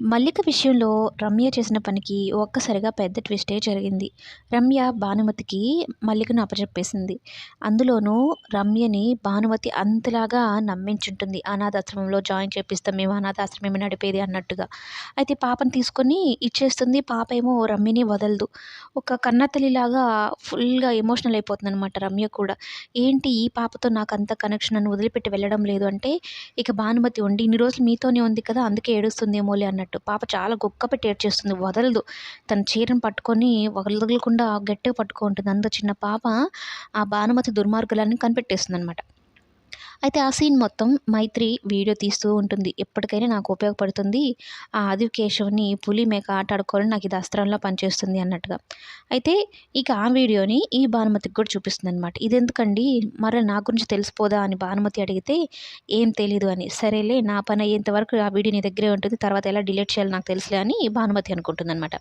మల్లిక విషయంలో రమ్య చేసిన పనికి ఒక్కసారిగా పెద్ద ట్విస్టే జరిగింది. రమ్య భానుమతికి మల్లికను అప్పచెప్పేసింది అందులోనూ రమ్యని భానుమతి అంతలాగా నమ్మించుంటుంది. అనాథాశ్రమంలో జాయిన్ చేపిస్తాం మేము అనాథాశ్రమం నడిపేది అన్నట్టుగా. అయితే పాపను తీసుకొని ఇచ్చేస్తుంది. పాప ఏమో రమ్యని వదలదు. ఒక కన్నతల్లిలాగా ఫుల్గా ఎమోషనల్ అయిపోతుంది అనమాట రమ్య కూడా. ఏంటి ఈ పాపతో నాకు అంత కనెక్షన్ అని వదిలిపెట్టి వెళ్ళడం లేదు అంటే ఇక భానుమతి ఉండి ఇన్ని రోజులు మీతోనే ఉంది కదా అందుకే ఏడుస్తుందేమోలే అన్నట్టు. పట్టు. పాప చాలా గొక్క పెట్టి ఏడ్చేస్తుంది. వదలదు. తన చీరను పట్టుకొని వదలకుండా గట్టిగా పట్టుకుంటుంది. అంత చిన్న పాప ఆ భానుమతి దుర్మార్గులన్నీ కనిపెట్టేస్తుంది అనమాట అయితే ఆ సీన్ మొత్తం మైత్రి వీడియో తీస్తూ ఉంటుంది. ఎప్పటికైనా నాకు ఉపయోగపడుతుంది. ఆ ఆదికేశవ్ని పులి మేక ఆట ఆడుకోవాలని నాకు ఇది అస్త్రంలో పనిచేస్తుంది అన్నట్టుగా. అయితే ఇక ఆ వీడియోని ఈ భానుమతికి కూడా చూపిస్తుంది అనమాట ఇది ఎందుకండి మరి నా గురించి తెలిసిపోదా? అని భానుమతి అడిగితే ఏం తెలీదు అని. సరేలే నా పని అయ్యేంతవరకు ఆ వీడియో నీ దగ్గరే ఉంటుంది. తర్వాత ఎలా డిలీట్ చేయాలో నాకు తెలుసులే అని భానుమతి అనుకుంటుంది అనమాట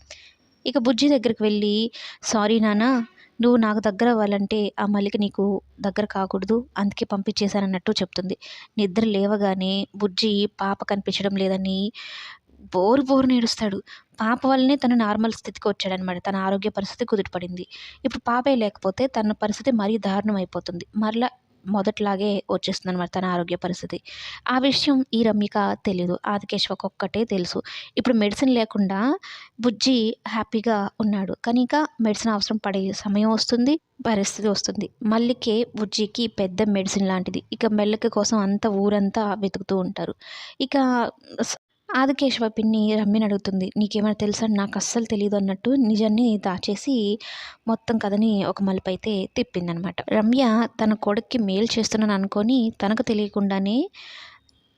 ఇక బుజ్జి దగ్గరికి వెళ్ళి సారీ నాన్న నువ్వు నాకు దగ్గర అవ్వాలంటే ఆ మల్లిక నీకు దగ్గర కాకూడదు. అందుకే పంపించేశానన్నట్టు చెప్తుంది. నిద్ర లేవగానే బుజ్జి పాప కనిపించడం లేదని బోరు బోరు నేడుస్తాడు పాప వల్లనే తను నార్మల్ స్థితికి వచ్చాడనమాట తన ఆరోగ్య పరిస్థితి కుదుటపడింది. ఇప్పుడు పాపే లేకపోతే తన పరిస్థితి మరీ దారుణం అయిపోతుంది. మరలా మొదట్లాగే వచ్చేస్తుంది అనమాట తన ఆరోగ్య పరిస్థితి. ఆ విషయం ఈ రమ్యక తెలియదు ఆదికేశ్వకు ఒక్కటే తెలుసు. ఇప్పుడు మెడిసిన్ లేకుండా బుజ్జి హ్యాపీగా ఉన్నాడు. కానీ ఇంకా మెడిసిన్ అవసరం పడే సమయం వస్తుంది పరిస్థితి వస్తుంది. మల్లికే బుజ్జికి పెద్ద మెడిసిన్ లాంటిది. ఇక మెల్లకి కోసం అంత ఊరంతా వెతుకుతూ ఉంటారు. ఇక ఆదికేశవ పిన్ని రమ్మిని అడుగుతుంది నీకేమైనా తెలుసా? నాకు అస్సలు తెలియదు అన్నట్టు నిజాన్ని దాచేసి మొత్తం కథని ఒక మలుపైతే తిప్పిందనమాట. రమ్య తన కొడుక్కి మేలు చేస్తున్నాను అనుకొని తనకు తెలియకుండానే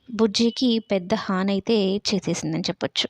బుజ్జికి పెద్ద హాని అయితే చేసేసిందని చెప్పొచ్చు.